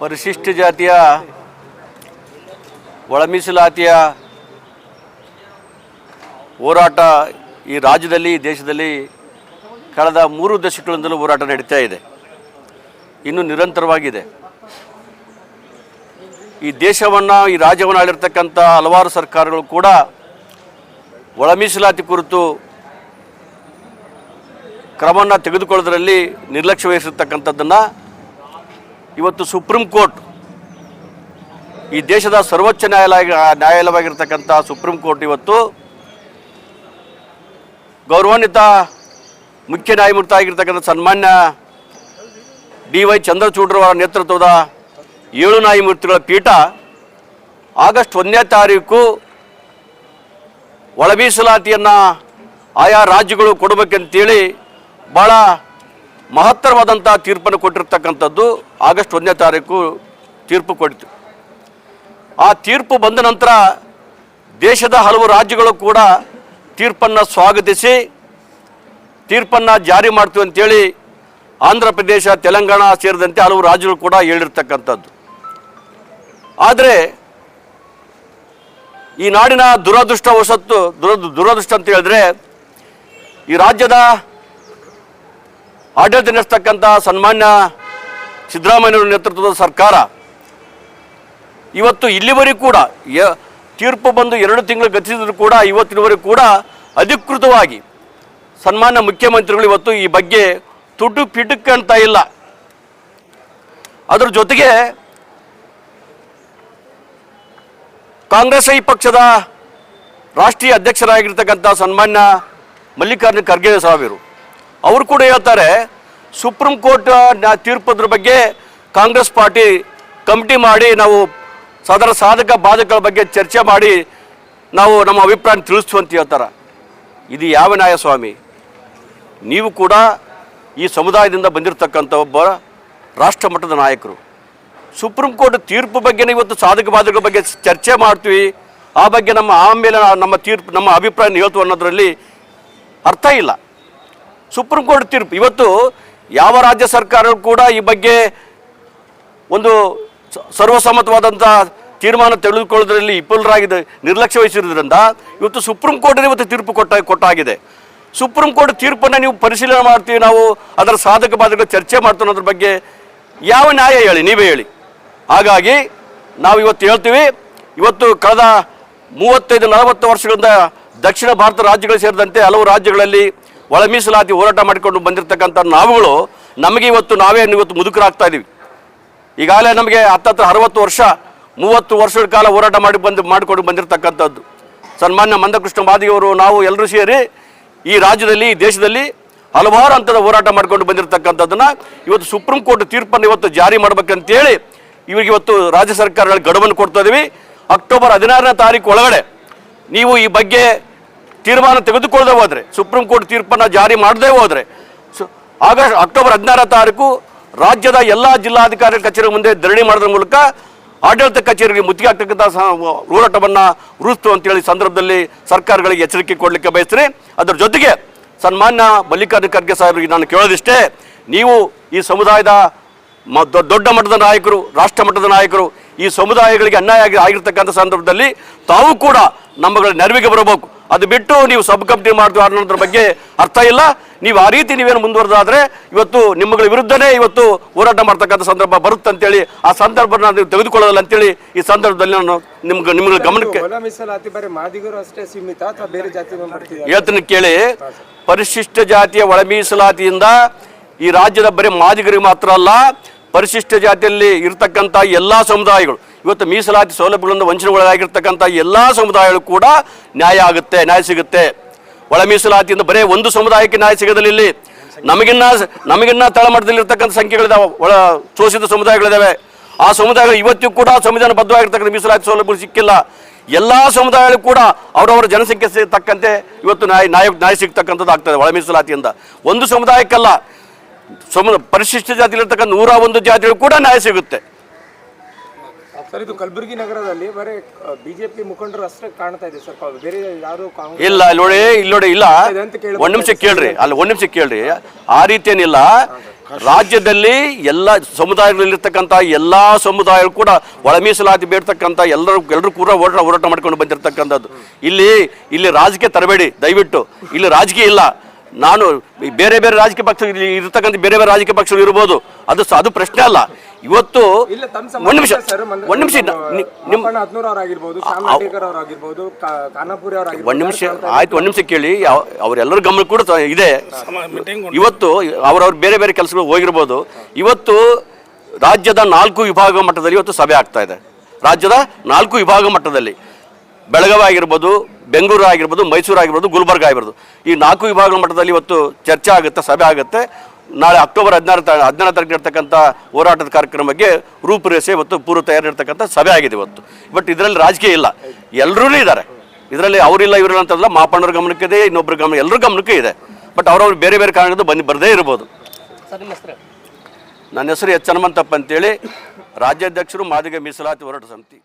ಪರಿಶಿಷ್ಟ ಜಾತಿಯ, ಒಳಮೀಸಲಾತಿಯ ಹೋರಾಟ ಈ ರಾಜ್ಯದಲ್ಲಿ ದೇಶದಲ್ಲಿ ಕಳೆದ ಮೂರು ದಶಕಗಳಿಂದಲೂ ಹೋರಾಟ ನಡೀತಾ ಇದೆ. ಇನ್ನೂ ನಿರಂತರವಾಗಿದೆ. ಈ ದೇಶವನ್ನು, ಈ ರಾಜ್ಯವನ್ನು ಆಳಿರ್ತಕ್ಕಂಥ ಹಲವಾರು ಸರ್ಕಾರಗಳು ಕೂಡ ಒಳಮೀಸಲಾತಿ ಕುರಿತು ಕ್ರಮವನ್ನು ತೆಗೆದುಕೊಳ್ಳೋದ್ರಲ್ಲಿ ನಿರ್ಲಕ್ಷ್ಯ ವಹಿಸಿರ್ತಕ್ಕಂಥದ್ದನ್ನು ಇವತ್ತು ಸುಪ್ರೀಂ ಕೋರ್ಟ್ ಈ ದೇಶದ ಸರ್ವೋಚ್ಚ ನ್ಯಾಯಾಲಯ, ನ್ಯಾಯಾಲಯವಾಗಿರ್ತಕ್ಕಂಥ ಸುಪ್ರೀಂ ಕೋರ್ಟ್ ಇವತ್ತು ಗೌರವಾನ್ವಿತ ಮುಖ್ಯ ನ್ಯಾಯಮೂರ್ತಿ ಆಗಿರ್ತಕ್ಕಂಥ ಸನ್ಮಾನ್ಯ ಡಿ ವೈ ಚಂದ್ರಚೂಡ್ರವರ ನೇತೃತ್ವದ ಏಳು ನ್ಯಾಯಮೂರ್ತಿಗಳ ಪೀಠ ಆಗಸ್ಟ್ ಒಂದನೇ ತಾರೀಕು ಒಳ ಮೀಸಲಾತಿಯನ್ನು ಆಯಾ ರಾಜ್ಯಗಳು ಕೊಡಬೇಕಂತೇಳಿ ಭಾಳ ಮಹತ್ತರವಾದಂಥ ತೀರ್ಪನ್ನು ಕೊಟ್ಟಿರ್ತಕ್ಕಂಥದ್ದು. ಆಗಸ್ಟ್ ಒಂದನೇ ತಾರೀಕು ತೀರ್ಪು ಕೊಡಿತು. ಆ ತೀರ್ಪು ಬಂದ ನಂತರ ದೇಶದ ಹಲವು ರಾಜ್ಯಗಳು ಕೂಡ ತೀರ್ಪನ್ನು ಸ್ವಾಗತಿಸಿ, ತೀರ್ಪನ್ನು ಜಾರಿ ಮಾಡ್ತೀವಿ ಅಂತೇಳಿ ಆಂಧ್ರ ಪ್ರದೇಶ, ತೆಲಂಗಾಣ ಸೇರಿದಂತೆ ಹಲವು ರಾಜ್ಯಗಳು ಕೂಡ ಹೇಳಿರ್ತಕ್ಕಂಥದ್ದು. ಆದರೆ ಈ ನಾಡಿನ ದುರದೃಷ್ಟವಶತ್ತು, ದುರ, ದುರದೃಷ್ಟ ಅಂತ ಹೇಳಿದ್ರೆ ಈ ರಾಜ್ಯದ ಆಡಳಿತ ನಡೆಸ್ತಕ್ಕಂಥ ಸನ್ಮಾನ್ಯ ಸಿದ್ದರಾಮಯ್ಯನವರ ನೇತೃತ್ವದ ಸರ್ಕಾರ. ಇವತ್ತು ಇಲ್ಲಿವರೆಗೂ ಕೂಡ ತೀರ್ಪು ಬಂದು ಎರಡು ತಿಂಗಳು ಗತಿಸಿದ್ರು ಕೂಡ ಇವತ್ತಿನವರೆಗೂ ಕೂಡ ಅಧಿಕೃತವಾಗಿ ಸನ್ಮಾನ್ಯ ಮುಖ್ಯಮಂತ್ರಿಗಳು ಇವತ್ತು ಈ ಬಗ್ಗೆ ತುಟು ಇಲ್ಲ. ಅದರ ಜೊತೆಗೆ ಕಾಂಗ್ರೆಸ್ ಈ ಪಕ್ಷದ ರಾಷ್ಟ್ರೀಯ ಅಧ್ಯಕ್ಷರಾಗಿರ್ತಕ್ಕಂಥ ಸನ್ಮಾನ್ಯ ಮಲ್ಲಿಕಾರ್ಜುನ ಖರ್ಗೆ ಸಾಹೇಬರು. ಅವರು ಕೂಡ ಹೇಳ್ತಾರೆ ಸುಪ್ರೀಂ ಕೋರ್ಟ್ ತೀರ್ಪದ್ರ ಬಗ್ಗೆ ಕಾಂಗ್ರೆಸ್ ಪಾರ್ಟಿ ಕಮಿಟಿ ಮಾಡಿ ನಾವು ಸದರ ಸಾಧಕ ಬಾಧಕಗಳ ಬಗ್ಗೆ ಚರ್ಚೆ ಮಾಡಿ ನಾವು ನಮ್ಮ ಅಭಿಪ್ರಾಯ ತಿಳಿಸ್ತು ಅಂತ ಹೇಳ್ತಾರೆ. ಇದು ಯಾವ ನ್ಯಾಯ ಸ್ವಾಮಿ? ನೀವು ಕೂಡ ಈ ಸಮುದಾಯದಿಂದ ಬಂದಿರತಕ್ಕಂಥ ಒಬ್ಬ ರಾಷ್ಟ್ರ ಮಟ್ಟದ ನಾಯಕರು. ಸುಪ್ರೀಂ ಕೋರ್ಟ್ ತೀರ್ಪು ಬಗ್ಗೆ ಇವತ್ತು ಸಾಧಕ ಬಾಧಕಗಳ ಬಗ್ಗೆ ಚರ್ಚೆ ಮಾಡ್ತೀವಿ. ಆ ಬಗ್ಗೆ ನಮ್ಮ ಆಮೇಲೆ ನಮ್ಮ ತೀರ್ಪು, ನಮ್ಮ ಅಭಿಪ್ರಾಯ ಹೇಳ್ತು ಅನ್ನೋದರಲ್ಲಿ ಅರ್ಥ ಇಲ್ಲ. ಸುಪ್ರೀಂ ಕೋರ್ಟ್ ತೀರ್ಪು, ಇವತ್ತು ಯಾವ ರಾಜ್ಯ ಸರ್ಕಾರ ಕೂಡ ಈ ಬಗ್ಗೆ ಒಂದು ಸರ್ವಸಮ್ಮತವಾದಂಥ ತೀರ್ಮಾನ ತೆಗೆದುಕೊಳ್ಳೋದ್ರಲ್ಲಿ ವಿಫಲರಾಗಿದೆ, ನಿರ್ಲಕ್ಷ್ಯ ವಹಿಸಿರೋದ್ರಿಂದ ಇವತ್ತು ಸುಪ್ರೀಂ ಕೋರ್ಟ್ ಇವತ್ತು ತೀರ್ಪು ಕೊಟ್ಟ, ಕೊಟ್ಟಾಗಿದೆ. ಸುಪ್ರೀಂ ಕೋರ್ಟ್ ತೀರ್ಪನ್ನು ನೀವು ಪರಿಶೀಲನೆ ಮಾಡ್ತೀವಿ, ನಾವು ಅದರ ಸಾಧಕ ಬಾಧಕ ಚರ್ಚೆ ಮಾಡ್ತೀವಿ ಅನ್ನೋದ್ರ ಬಗ್ಗೆ ಯಾವ ನ್ಯಾಯ ಹೇಳಿ, ನೀವೇ ಹೇಳಿ. ಹಾಗಾಗಿ ನಾವು ಇವತ್ತು ಹೇಳ್ತೀವಿ, ಇವತ್ತು ಕಳೆದ ಮೂವತ್ತೈದು ನಲವತ್ತು ವರ್ಷಗಳಿಂದ ದಕ್ಷಿಣ ಭಾರತ ರಾಜ್ಯಗಳು ಸೇರಿದಂತೆ ಹಲವು ರಾಜ್ಯಗಳಲ್ಲಿ ಒಳ ಮೀಸಲಾತಿ ಹೋರಾಟ ಮಾಡಿಕೊಂಡು ಬಂದಿರತಕ್ಕಂಥ ನಾವುಗಳು, ನಮಗೆ ಇವತ್ತು ನಾವೇ ಇವತ್ತು ಮುದುಕರಾಗ್ತಾ ಇದ್ದೀವಿ ಈಗಾಗಲೇ ನಮಗೆ ಹತ್ತತ್ರ ಅರವತ್ತು ವರ್ಷ, ಮೂವತ್ತು ವರ್ಷಗಳ ಕಾಲ ಹೋರಾಟ ಮಾಡಿ ಬಂದು, ಮಾಡಿಕೊಂಡು ಬಂದಿರತಕ್ಕಂಥದ್ದು. ಸನ್ಮಾನ್ಯ ಮಂದಕೃಷ್ಣ ಮಾದಿಯವರು ನಾವು ಎಲ್ಲರೂ ಸೇರಿ ಈ ರಾಜ್ಯದಲ್ಲಿ, ಈ ದೇಶದಲ್ಲಿ ಹಲವಾರು ಹಂತದ ಹೋರಾಟ ಮಾಡಿಕೊಂಡು ಬಂದಿರತಕ್ಕಂಥದ್ದನ್ನು ಇವತ್ತು ಸುಪ್ರೀಂ ಕೋರ್ಟ್ ತೀರ್ಪನ್ನು ಇವತ್ತು ಜಾರಿ ಮಾಡ್ಬೇಕಂತೇಳಿ ಇವರಿಗೆ ಇವತ್ತು ರಾಜ್ಯ ಸರ್ಕಾರಗಳ ಗಡುವನ್ನು ಕೊಡ್ತಾ ಇದ್ದೀವಿ ಅಕ್ಟೋಬರ್ ಹದಿನಾರನೇ ತಾರೀಕು ಒಳಗಡೆ ನೀವು ಈ ಬಗ್ಗೆ ತೀರ್ಮಾನ ತೆಗೆದುಕೊಳ್ಳದೆ ಹೋದರೆ, ಸುಪ್ರೀಂ ಕೋರ್ಟ್ ತೀರ್ಪನ್ನು ಜಾರಿ ಮಾಡದೇ ಹೋದರೆ, ಸೊ, ಆಗಸ್ಟ್ ಅಕ್ಟೋಬರ್ ಹದಿನಾರ ತಾರೀಕು ರಾಜ್ಯದ ಎಲ್ಲ ಜಿಲ್ಲಾಧಿಕಾರಿ ಕಚೇರಿ ಮುಂದೆ ಧರಣಿ ಮಾಡೋದ್ರ ಮೂಲಕ ಆಡಳಿತ ಕಚೇರಿಗೆ ಮುತ್ತಿಗೆ ಆಗ್ತಕ್ಕಂಥ ಹೋರಾಟವನ್ನು ರೂಪಿಸ್ತು ಅಂತೇಳಿ ಸಂದರ್ಭದಲ್ಲಿ ಸರ್ಕಾರಗಳಿಗೆ ಎಚ್ಚರಿಕೆ ಕೊಡಲಿಕ್ಕೆ ಬಯಸ್ತೀನಿ. ಅದರ ಜೊತೆಗೆ ಸನ್ಮಾನ್ಯ ಮಲ್ಲಿಕಾರ್ಜುನ ಖರ್ಗೆ ಸಾಹೇಬರಿಗೆ ನಾನು ಕೇಳೋದಿಷ್ಟೇ, ನೀವು ಈ ಸಮುದಾಯದ ದೊಡ್ಡ ಮಟ್ಟದ ನಾಯಕರು, ರಾಷ್ಟ್ರ ಮಟ್ಟದ ನಾಯಕರು ಈ ಸಮುದಾಯಗಳಿಗೆ ಅನ್ಯಾಯ ಆಗಿ ಆಗಿರ್ತಕ್ಕಂಥ ಸಂದರ್ಭದಲ್ಲಿ ತಾವು ಕೂಡ ನಮ್ಮಗಳ ನೆರವಿಗೆ ಬರಬೇಕು. ಅದು ಬಿಟ್ಟು ನೀವು ಸಬ್ ಕಮಿಟಿ ಮಾಡ್ತೀವಿ ಅನ್ನೋದ್ರ ಬಗ್ಗೆ ಅರ್ಥ ಇಲ್ಲ. ನೀವು ಆ ರೀತಿ ನೀವೇನು ಮುಂದುವರೆದಾದ್ರೆ ಇವತ್ತು ನಿಮ್ಮಗಳ ವಿರುದ್ಧನೇ ಇವತ್ತು ಹೋರಾಟ ಮಾಡ್ತಕ್ಕಂಥ ಸಂದರ್ಭ ಬರುತ್ತೆ ಅಂತೇಳಿ ಆ ಸಂದರ್ಭನ ನೀವು ತೆಗೆದುಕೊಳ್ಳಲ್ಲ ಅಂತೇಳಿ ಈ ಸಂದರ್ಭದಲ್ಲಿ ನಾನು ನಿಮ್ಗೆ ನಿಮ್ಗಳ ಗಮನಕ್ಕೆ ಹೇಳ್ತೀನಿ ಕೇಳಿ. ಪರಿಶಿಷ್ಟ ಜಾತಿಯ ಒಳ ಮೀಸಲಾತಿಯಿಂದ ಈ ರಾಜ್ಯದ ಬರೀ ಮಾದಿಗರಿಗೆ ಮಾತ್ರ ಅಲ್ಲ ಪರಿಶಿಷ್ಟ ಜಾತಿಯಲ್ಲಿ ಇರತಕ್ಕಂಥ ಎಲ್ಲ ಸಮುದಾಯಗಳು, ಇವತ್ತು ಮೀಸಲಾತಿ ಸೌಲಭ್ಯಗಳಿಂದ ವಂಚನೆಗೊಳಗಾಗಿರ್ತಕ್ಕಂಥ ಎಲ್ಲ ಸಮುದಾಯಗಳು ಕೂಡ ನ್ಯಾಯ ಆಗುತ್ತೆ, ನ್ಯಾಯ ಸಿಗುತ್ತೆ. ಒಳ ಮೀಸಲಾತಿಯಿಂದ ಬರೇ ಒಂದು ಸಮುದಾಯಕ್ಕೆ ನ್ಯಾಯ ಸಿಗೋದಿಲ್ಲ ಇಲ್ಲಿ. ನಮಗಿನ್ನ ನಮಗಿನ್ನ ತಳಮಟ್ಟದಲ್ಲಿರ್ತಕ್ಕಂಥ ಸಂಖ್ಯೆಗಳಿದಾವೆ, ಒಳ ಶೋಷಿತ ಸಮುದಾಯಗಳಿದ್ದಾವೆ ಆ ಸಮುದಾಯಗಳು ಇವತ್ತಿಗೂ ಕೂಡ ಸಂವಿಧಾನಬದ್ಧವಾಗಿರ್ತಕ್ಕಂಥ ಮೀಸಲಾತಿ ಸೌಲಭ್ಯಗಳು ಸಿಕ್ಕಿಲ್ಲ. ಎಲ್ಲ ಸಮುದಾಯಗಳು ಕೂಡ ಅವರವರ ಜನಸಂಖ್ಯೆ ತಕ್ಕಂತೆ ಇವತ್ತು ನ್ಯಾಯ ನ್ಯಾಯ ನ್ಯಾಯ ಸಿಗ್ತಕ್ಕಂಥದ್ದು ಆಗ್ತದೆ ಒಳ ಮೀಸಲಾತಿಯಿಂದ. ಒಂದು ಸಮುದಾಯಕ್ಕಲ್ಲ ಸಮು ಪರಿಶಿಷ್ಟ ಜಾತಿಲಿರ್ತಕ್ಕಂಥ ನೂರ ಒಂದು ಜಾತಿಗಳು ಕೂಡ ನ್ಯಾಯ ಸಿಗುತ್ತೆ. ಸರ್ ಇದು ಕಲಬುರಗಿ ನಗರದಲ್ಲಿ ಬರೀ ಬಿಜೆಪಿ ಮುಖಂಡರು ಅಷ್ಟೇ ಕಾಣ್ತಾ ಇದೆ ಸರ್ ಬೇರೆ ಯಾರು ಇಲ್ಲ ಇಲ್ಲಿ ನೋಡಿ ಇಲ್ಲಿ ನೋಡಿ ಇಲ್ಲ. ಒಂದ್ ನಿಮಿಷ ಕೇಳ್ರಿ ಅಲ್ಲಿ ಒಂದ್ ನಿಮಿಷ ಕೇಳ್ರಿ. ಆ ರೀತಿ ಏನಿಲ್ಲ ರಾಜ್ಯದಲ್ಲಿ ಎಲ್ಲ ಸಮುದಾಯಗಳಲ್ಲಿರ್ತಕ್ಕಂಥ ಎಲ್ಲ ಸಮುದಾಯಗಳು ಕೂಡ ಒಳ ಮೀಸಲಾತಿ ಬೇಡ್ತಕ್ಕಂಥ ಎಲ್ಲರೂ ಎಲ್ಲರೂ ಕೂಡ ಹೋರಾಟ ಹೋರಾಟ ಮಾಡ್ಕೊಂಡು ಬಂದಿರತಕ್ಕಂಥದ್ದು. ಇಲ್ಲಿ ಇಲ್ಲಿ ರಾಜಕೀಯ ತರಬೇಡಿ ದಯವಿಟ್ಟು. ಇಲ್ಲಿ ರಾಜಕೀಯ ಇಲ್ಲ. ನಾನು ಬೇರೆ ಬೇರೆ ರಾಜಕೀಯ ಪಕ್ಷ ಇರತಕ್ಕಂಥ ಬೇರೆ ಬೇರೆ ರಾಜಕೀಯ ಪಕ್ಷಗಳು ಇರ್ಬೋದು. ಅದು ಸ- ಅದು ಪ್ರಶ್ನೆ ಅಲ್ಲ. ಇವತ್ತು ಒಂದು ನಿಮಿಷ ಸರ್ ಒಂದು ನಿಮಿಷ ನಿಮ್ಮ ಒಂದು ನಿಮಿಷ ಆಯ್ತು ಒಂದು ನಿಮಿಷ ಕೇಳಿ. ಅವರೆಲ್ಲರ ಗಮನ ಕೂಡ ಇದೆ. ಇವತ್ತು ಅವರವ್ರ ಬೇರೆ ಬೇರೆ ಕೆಲಸಗಳು ಹೋಗಿರ್ಬೋದು. ಇವತ್ತು ರಾಜ್ಯದ ನಾಲ್ಕು ವಿಭಾಗ ಮಟ್ಟದಲ್ಲಿ ಇವತ್ತು ಸಭೆ ಆಗ್ತಾ ಇದೆ. ರಾಜ್ಯದ ನಾಲ್ಕು ವಿಭಾಗ ಮಟ್ಟದಲ್ಲಿ. ಬೆಳಗಾವಿ ಆಗಿರ್ಬೋದು ಬೆಂಗಳೂರು ಆಗಿರ್ಬೋದು ಮೈಸೂರು ಆಗಿರ್ಬೋದು ಗುಲ್ಬರ್ಗ ಆಗಿರ್ಬೋದು. ಈ ನಾಲ್ಕು ವಿಭಾಗಗಳ ಮಟ್ಟದಲ್ಲಿ ಇವತ್ತು ಚರ್ಚೆ ಆಗುತ್ತೆ ಸಭೆ ಆಗುತ್ತೆ. ನಾಳೆ ಅಕ್ಟೋಬರ್ ಹದಿನಾರು ತ ಹದಿನಾರು ತಾರೀಕು ಇರ್ತಕ್ಕಂಥ ಹೋರಾಟದ ಕಾರ್ಯಕ್ರಮಕ್ಕೆ ರೂಪುರೇಷೆ ಇವತ್ತು ಪೂರ್ವ ತಯಾರಿ ಇರ್ತಕ್ಕಂಥ ಸಭೆ ಆಗಿದೆ ಇವತ್ತು. ಬಟ್ ಇದರಲ್ಲಿ ರಾಜಕೀಯ ಇಲ್ಲ. ಎಲ್ಲರೂ ಇದ್ದಾರೆ. ಇದರಲ್ಲಿ ಅವರಿಲ್ಲ ಇವರಿಲ್ಲ ಅಂತಲ್ಲ ಮಾಪಣ್ಣರ ಗಮನಕ್ಕಿದೆ ಇನ್ನೊಬ್ಬರ ಗಮನ ಎಲ್ಲರ ಗಮನಕ್ಕೂ ಇದೆ. ಬಟ್ ಅವ್ರವ್ರು ಬೇರೆ ಬೇರೆ ಕಾರಣದಿಂದ ಬಂದು ಬರದೇ ಇರ್ಬೋದು. ನನ್ನ ಹೆಸರು ಎಚ್ ಹನುಮಂತಪ್ಪ ಅಂತೇಳಿ. ರಾಜ್ಯಾಧ್ಯಕ್ಷರು ಮಾದಿಗ ಮೀಸಲಾತಿ ಹೋರಾಟ ಸಮಿತಿ.